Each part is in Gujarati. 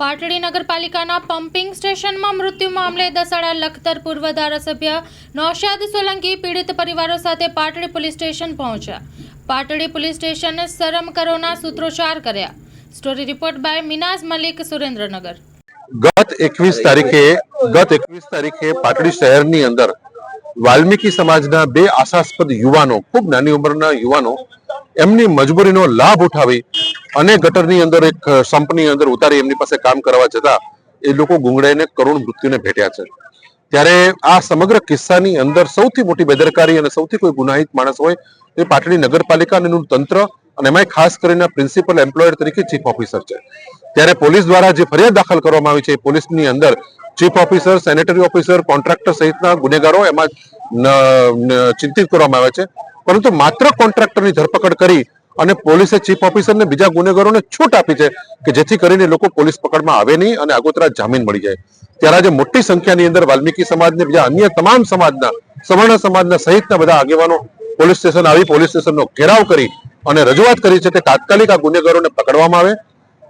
પાટડી નગરપાલિકાના પમ્પિંગ સ્ટેશનમાં મૃત્યુ મામલે દસાડા લખતર પૂર્વ ધારાસભ્ય નૌશાદ સોલંકી પીડિત પરિવારો સાથે પાટડી પોલીસ સ્ટેશન પહોંચ્યા. પાટડી પોલીસ સ્ટેશને શરમ કરોના સૂત્રોચ્ચાર કર્યા. Story report by Minaz Malik, Surendranagar. ગત એકવીસ તારીખે, ગત એકવીસ તારીખે પાટડી શહેરની અંદર વાલ્મીકી સમાજના બે આશાસ્પદ યુવાનો, ખૂબ નાની ઉંમરના યુવાનો, એમની મજબૂરીનો લાભ ઉઠાવી અને ગટરની અંદર એક સંપની અંદર ઉતારી એમની પાસે કામ કરવા જતા એ લોકો ગુંગળાઈને કરુણ મૃત્યુને ભેટ્યા છે. ત્યારે આ સમગ્ર કિસ્સાની અંદર સૌથી મોટી બેદરકારી અને સૌથી કોઈ ગુનાહિત માણસ હોય તે પાટડી નગરપાલિકા અને તંત્ર અને એમાંય ખાસ કરીને પ્રિન્સિપલ એમ્પ્લોયર તરીકે ચીફ ઓફિસર છે. ત્યારે પોલીસ દ્વારા જે ફરિયાદ દાખલ કરવામાં આવી છે એ પોલીસની અંદર chief officer, sanitary officer, contractor સહિતના ગુનેગારો એમાં ચિંતિત કરવામાં આવે છે. પરંતુ માત્ર કોન્ટ્રાક્ટરની ધરપકડ કરી અને પોલીસે ચીફ ઓફિસરને બીજા ગુનેગારોને છૂટ આપી છે કે જેથી કરીને લોકો પોલીસ પકડમાં આવે નહીં અને આગોતરા જામીન મળી જાય. ત્યારે આજે મોટી સંખ્યાની અંદર વાલ્મીકી સમાજને બીજા અન્ય તમામ સમાજના, સવર્ણ સમાજના સહિતના બધા આગેવાનો પોલીસ સ્ટેશન આવી, પોલીસ સ્ટેશનનો ઘેરાવ કરી અને રજૂઆત કરી છે કે તાત્કાલિક આ ગુનેગારોને પકડવામાં આવે.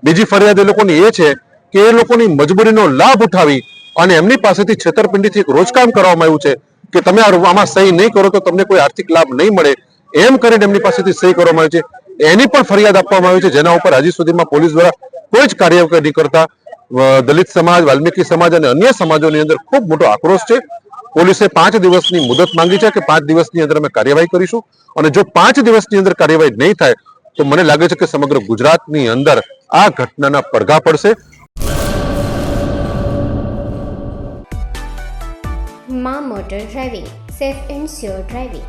બીજી ફરિયાદ એ લોકોની એ છે કે એ લોકોની મજબૂરીનો લાભ ઉઠાવી અને એમની પાસેથી છેતરપિંડીથી એક રોજકામ કરવામાં આવ્યું છે કે તમે આમાં સહી નહીં કરો તો તમને કોઈ આર્થિક લાભ નહીં મળે. એમ કરીને એમની પાસેથી સહી કરવામાં આવી છે. એની પણ ફરિયાદ આપવામાં આવી છે. જેના ઉપર હજી સુધીમાં પોલીસ દ્વારા કોઈ જ કાર્યવાહી નહીં કરતા દલિત સમાજ, વાલ્મીકી સમાજ અને અન્ય સમાજોની અંદર ખૂબ મોટો આક્રોશ છે. પોલીસે પાંચ દિવસની મુદત માંગી છે કે પાંચ દિવસની અંદર અમે કાર્યવાહી કરીશું. અને જો પાંચ દિવસની અંદર કાર્યવાહી નહીં થાય, તો મને લાગે છે કે સમગ્ર ગુજરાતની અંદર આ ઘટનાના પડઘા પડશે. મા motor driving, safe and sure driving.